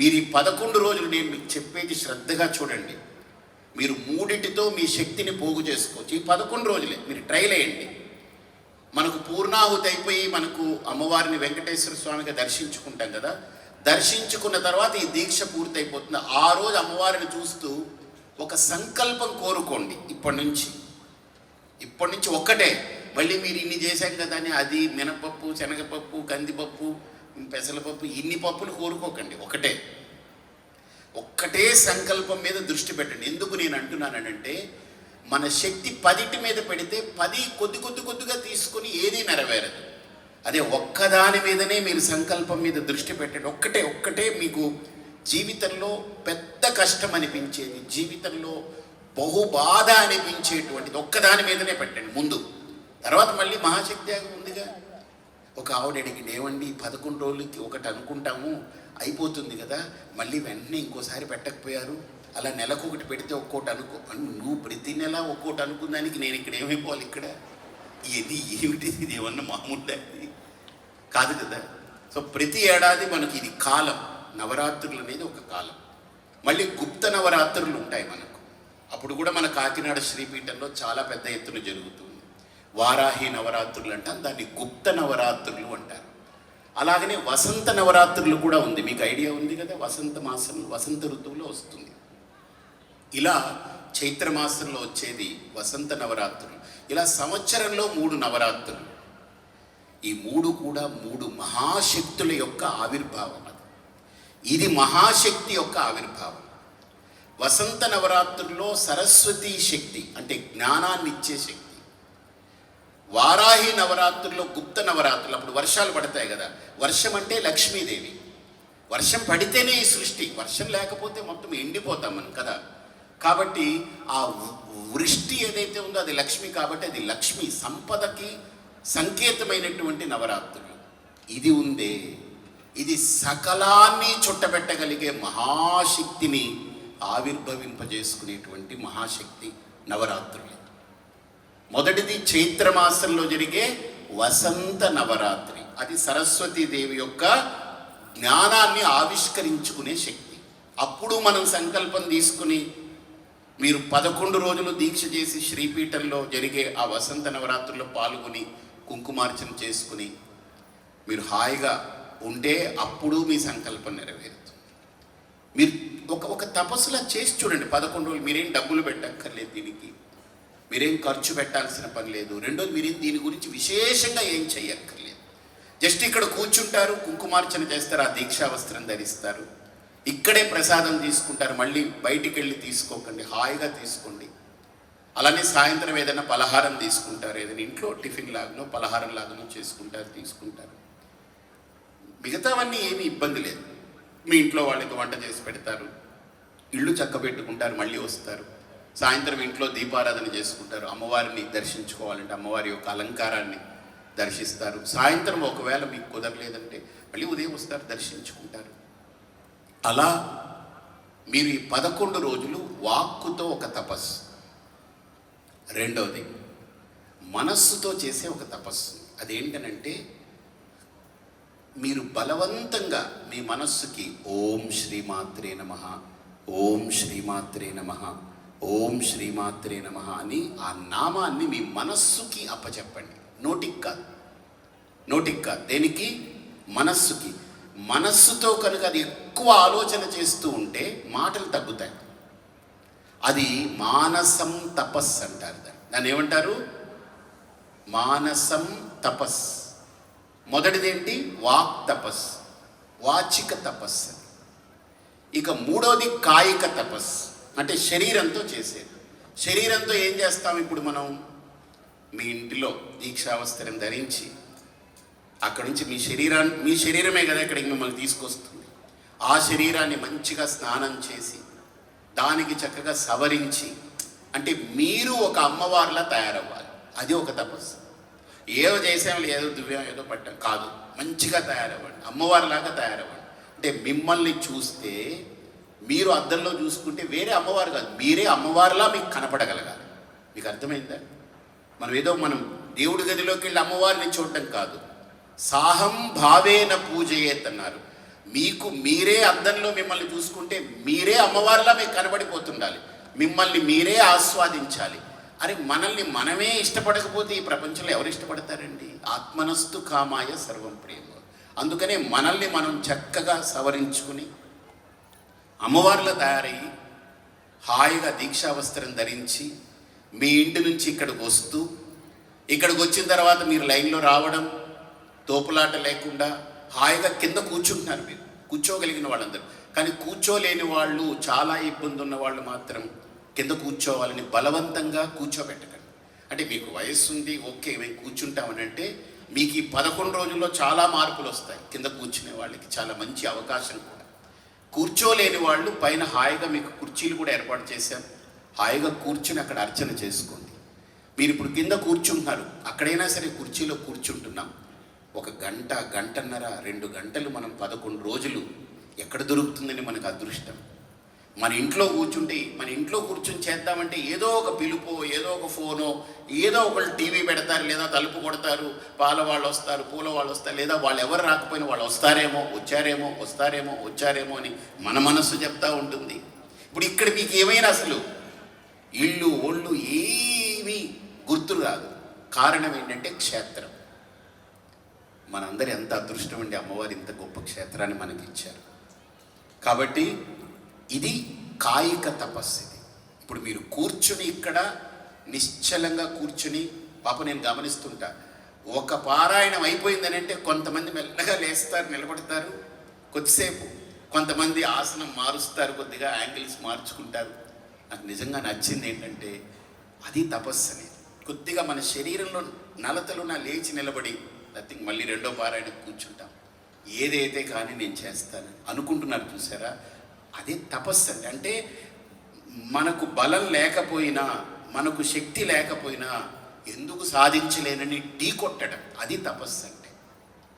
మీరు ఈ పదకొండు రోజులు నేను మీకు చెప్పేది శ్రద్ధగా చూడండి. మీరు మూడింటితో మీ శక్తిని పోగు చేసుకోవచ్చు. ఈ పదకొండు రోజులే మీరు ట్రైల్ వేయండి. మనకు పూర్ణాహుతి అయిపోయి మనకు అమ్మవారిని వెంకటేశ్వర స్వామిగా దర్శించుకుంటాం కదా. దర్శించుకున్న తర్వాత ఈ దీక్ష పూర్తయిపోతుంది. ఆ రోజు అమ్మవారిని చూస్తూ ఒక సంకల్పం కోరుకోండి ఇప్పటి నుంచి. ఇప్పటి నుంచి ఒక్కటే. మళ్ళీ మీరు ఇన్ని చేశాం కదా అని అది మినపప్పు శనగపప్పు కందిపప్పు పెసరపప్పు ఇన్ని పప్పులు కోరుకోకండి ఒకటే. ఒక్కటే సంకల్పం మీద దృష్టి పెట్టండి. ఎందుకు నేను అంటున్నానంటే మన శక్తి పదిటి మీద పెడితే పది కొద్ది కొద్ది కొద్దిగా తీసుకొని ఏదీ నెరవేరదు. అదే ఒక్కదాని మీదనే మీరు సంకల్పం మీద దృష్టి పెట్టండి. ఒక్కటే ఒక్కటే మీకు జీవితంలో పెద్ద కష్టం అనిపించేది జీవితంలో బహు బాధ అనిపించేటువంటిది ఒక్కదాని మీదనే పెట్టండి ముందు. తర్వాత మళ్ళీ మహాశక్తి ఉందిగా? ఒక ఆవిడ అడిగింది ఏమండి పదకొండు రోజులకి ఒకటి అనుకుంటాము అయిపోతుంది కదా మళ్ళీ వెంటనే ఇంకోసారి పెట్టకపోయారు అలా నెలకు ఒకటి పెడితే ఒక్కోటి అనుకో నువ్వు ప్రతి నెల ఒక్కోటి అనుకున్నానికి నేను ఇక్కడ ఏమైపోవాలి ఇక్కడ? ఇది ఏమిటి? ఇది ఏమన్నా మామూలు కాదు కదా. సో ప్రతి ఏడాది మనకి ఇది కాలం నవరాత్రులు అనేది ఒక కాలం. మళ్ళీ గుప్త నవరాత్రులు ఉంటాయి మనకు. అప్పుడు కూడా మన కాకినాడ శ్రీపీఠంలో చాలా పెద్ద ఎత్తున జరుగుతుంది. వారాహి నవరాత్రులు అంటాం దాన్ని గుప్త నవరాత్రులు అంటారు. అలాగనే వసంత నవరాత్రులు కూడా ఉంది. మీకు ఐడియా ఉంది కదా వసంత మాసం వసంత ఋతువులో వస్తుంది. ఇలా చైత్ర మాసంలో వచ్చేది వసంత నవరాత్రులు. ఇలా సంవత్సరంలో మూడు నవరాత్రులు. ఈ మూడు కూడా మూడు మహాశక్తుల యొక్క ఆవిర్భావం అది. ఇది మహాశక్తి యొక్క ఆవిర్భావం. వసంత నవరాత్రుల్లో సరస్వతీ శక్తి అంటే జ్ఞానాన్ని ఇచ్చే శక్తి. వారాహి నవరాత్రుల్లో గుప్త నవరాత్రులు అప్పుడు వర్షాలు పడతాయి కదా. వర్షం అంటే లక్ష్మీదేవి. వర్షం పడితేనే ఈ సృష్టి. వర్షం లేకపోతే మొత్తం ఎండిపోతాం మనం కదా. కాబట్టి ఆ వృష్టి ఏదైతే ఉందో అది లక్ష్మి కాబట్టి అది లక్ష్మి సంపదకి సంకేతమైనటువంటి నవరాత్రులు. ఇది ఉందే. ఇది సకలాన్ని చుట్టబెట్టగలిగే మహాశక్తిని ఆవిర్భవింపజేసుకునేటువంటి మహాశక్తి నవరాత్రులు. మొదటిది చైత్ర మాసంలో జరిగే వసంత నవరాత్రి. అది సరస్వతీ దేవి యొక్క జ్ఞానాన్ని ఆవిష్కరించుకునే శక్తి. అప్పుడు మనం సంకల్పం తీసుకుని మీరు పదకొండు రోజులు దీక్ష చేసి శ్రీపీఠంలో జరిగే ఆ వసంత నవరాత్రుల్లో పాల్గొని కుంకుమార్చన చేసుకుని మీరు హాయిగా ఉంటే అప్పుడు మీ సంకల్పం నెరవేరుతుంది. మీరు ఒక ఒక తపస్సులా చేసి చూడండి పదకొండు రోజులు మీరేం డబ్బులు పెట్టక్కర్లేదు దీనికి. మీరేం ఖర్చు పెట్టాల్సిన పని లేదు. రెండోది మీరేం దీని గురించి విశేషంగా ఏం చెయ్యక్కర్లేదు జస్ట్ ఇక్కడ కూర్చుంటారు కుంకుమార్చన చేస్తారు ఆ దీక్షావస్త్రం ధరిస్తారు. ఇక్కడే ప్రసాదం తీసుకుంటారు మళ్ళీ బయటికి వెళ్ళి తీసుకోకండి హాయిగా తీసుకోండి. అలానే సాయంత్రం ఏదైనా పలహారం తీసుకుంటారు ఏదైనా ఇంట్లో టిఫిన్ లాగానో పలహారం లాగానో చేసుకుంటారు తీసుకుంటారు. మిగతావన్నీ ఏమీ ఇబ్బంది లేదు. మీ ఇంట్లో వాళ్ళకి వంట చేసి పెడతారు ఇల్లు చక్క పెట్టుకుంటారు మళ్ళీ వస్తారు. సాయంత్రం ఇంట్లో దీపారాధన చేసుకుంటారు. అమ్మవారిని దర్శించుకోవాలంటే అమ్మవారి యొక్క అలంకారాన్ని దర్శిస్తారు. సాయంత్రం ఒకవేళ మీకు కుదరలేదంటే మళ్ళీ ఉదయం వస్తారు దర్శించుకుంటారు. అలా మీరు ఈ పదకొండు రోజులు వాక్కుతో ఒక తపస్సు. రెండవది మనస్సుతో చేసే ఒక తపస్సు. అదేంటనంటే మీరు బలవంతంగా మీ మనస్సుకి ఓం శ్రీమాత్రే నమ ఓం శ్రీమాత్రే నమ ఓం శ్రీమాత్రే నమ అని ఆ నామాన్ని మీ మనస్సుకి అప్పచెప్పండి. నోటికి కాదు. నోటికి కాదు. దేనికి? మనస్సుకి. మనస్సుతో కనుక అది ఎక్కువ ఆలోచన చేస్తూ ఉంటే మాటలు తగ్గుతాయి. అది మానసం తపస్సు అంటారు దాన్ని. దాన్ని ఏమంటారు? మానసం తపస్ మొదటిదేంటి వాక్ తపస్ వాచిక తపస్సు ఇక మూడవది కాయిక తపస్సు. అంటే శరీరంతో చేసేది. శరీరంతో ఏం చేస్తాం ఇప్పుడు మనం? మీ ఇంటిలో దీక్షావస్త్రం ధరించి అక్కడి నుంచి మీ శరీరాన్ని మీ శరీరమే కదా ఇక్కడికి మిమ్మల్ని తీసుకొస్తుంది. ఆ శరీరాన్ని మంచిగా స్నానం చేసి దానికి చక్కగా సవరించి అంటే మీరు ఒక అమ్మవారిలా తయారవ్వాలి. అది ఒక తపస్సు. ఏదో చేసాం ఏదో దువ్యం ఏదో పట్టాం కాదు మంచిగా తయారవ్వండి. అమ్మవారిలాగా తయారవ్వండి. అంటే మిమ్మల్ని చూస్తే మీరు అద్దంలో చూసుకుంటే వేరే అమ్మవారు కాదు మీరే అమ్మవారిలా మీకు కనపడగలగాలి. మీకు అర్థమైందా? మనం ఏదో మనం దేవుడి గదిలోకి వెళ్ళి అమ్మవారిని చూడటం కాదు. సాహం భావేన పూజయేత్ అన్నారు. మీకు మీరే అద్దంలో మిమ్మల్ని చూసుకుంటే మీరే అమ్మవారిలా మీకు కనబడిపోతుండాలి. మిమ్మల్ని మీరే ఆస్వాదించాలి. అరే మనల్ని మనమే ఇష్టపడకపోతే ఈ ప్రపంచంలో ఎవరు ఇష్టపడతారండి? ఆత్మనస్తు కామాయ సర్వం ప్రేమ. అందుకనే మనల్ని మనం చక్కగా సవరించుకుని అమ్మవార్ల తయారయ్యి హాయిగా దీక్షావస్త్రం ధరించి మీ ఇంటి నుంచి ఇక్కడికి వస్తూ ఇక్కడికి వచ్చిన తర్వాత మీరు లైన్లో రావడం తోపులాట లేకుండా హాయిగా కింద కూర్చుంటున్నారు మీరు కూర్చోగలిగిన వాళ్ళందరూ. కానీ కూర్చోలేని వాళ్ళు చాలా ఇబ్బంది ఉన్న వాళ్ళు మాత్రం కింద కూర్చోవాలని బలవంతంగా కూర్చోబెట్టకండి. అంటే మీకు వయస్సు ఉంది ఓకే మేము కూర్చుంటామని అంటే మీకు ఈ పదకొండు రోజుల్లో చాలా మార్పులు వస్తాయి. కింద కూర్చునే వాళ్ళకి చాలా మంచి అవకాశం కూడా. కూర్చోలేని వాళ్ళు పైన హాయిగా మీకు కుర్చీలు కూడా ఏర్పాటు చేశాం హాయిగా కూర్చుని అక్కడ అర్చన చేసుకోండి. మీరు ఇప్పుడు కింద కూర్చుంటున్నారు. అక్కడైనా సరే కుర్చీలో కూర్చుంటున్నాం. ఒక గంట గంటన్నర రెండు గంటలు మనం పదకొండు రోజులు ఎక్కడ దొరుకుతుందని మనకు అదృష్టం. మన ఇంట్లో కూర్చుంటే మన ఇంట్లో కూర్చుని చేద్దామంటే ఏదో ఒక పిలుపో ఏదో ఒక ఫోనో ఏదో ఒకళ్ళు టీవీ పెడతారు లేదా తలుపు కొడతారు పాల వాళ్ళు వస్తారు పూల వాళ్ళు వస్తారు లేదా వాళ్ళు ఎవరు రాకపోయినా వాళ్ళు వస్తారేమో వచ్చారేమో వస్తారేమో వచ్చారేమో అని మన మనస్సు చెప్తా ఉంటుంది. ఇప్పుడు ఇక్కడ మీకు ఏమైనా అసలు ఇల్లు ఒళ్ళు ఏమీ గుర్తు రాదు. కారణం ఏంటంటే క్షేత్రం. మనందరి ఎంత అదృష్టం అండి అమ్మవారు ఇంత గొప్ప క్షేత్రాన్ని మనకి ఇచ్చారు కాబట్టి ఇది కాయిక తపస్సు ఇప్పుడు మీరు కూర్చుని ఇక్కడ నిశ్చలంగా కూర్చుని పాప నేను గమనిస్తుంటా ఒక పారాయణం అయిపోయిందని అంటే కొంతమంది మెల్లగా లేస్తారు నిలబడతారు. కొద్దిసేపు కొంతమంది ఆసనం మారుస్తారు కొద్దిగా యాంగిల్స్ మార్చుకుంటారు. నాకు నిజంగా నచ్చింది ఏంటంటే అది తపస్సు అనేది కొద్దిగా మన శరీరంలో నలతలున లేచి నిలబడి నథింగ్ మళ్ళీ రెండో పారాయణ కూర్చుంటాం. ఏదైతే కానీ నేను చేస్తాను. అనుకుంటున్నారు చూసారా? అదే తపస్సు అండి అంటే మనకు బలం లేకపోయినా మనకు శక్తి లేకపోయినా ఎందుకు సాధించలేనని ఢీ కొట్టడం అది తపస్సు అండి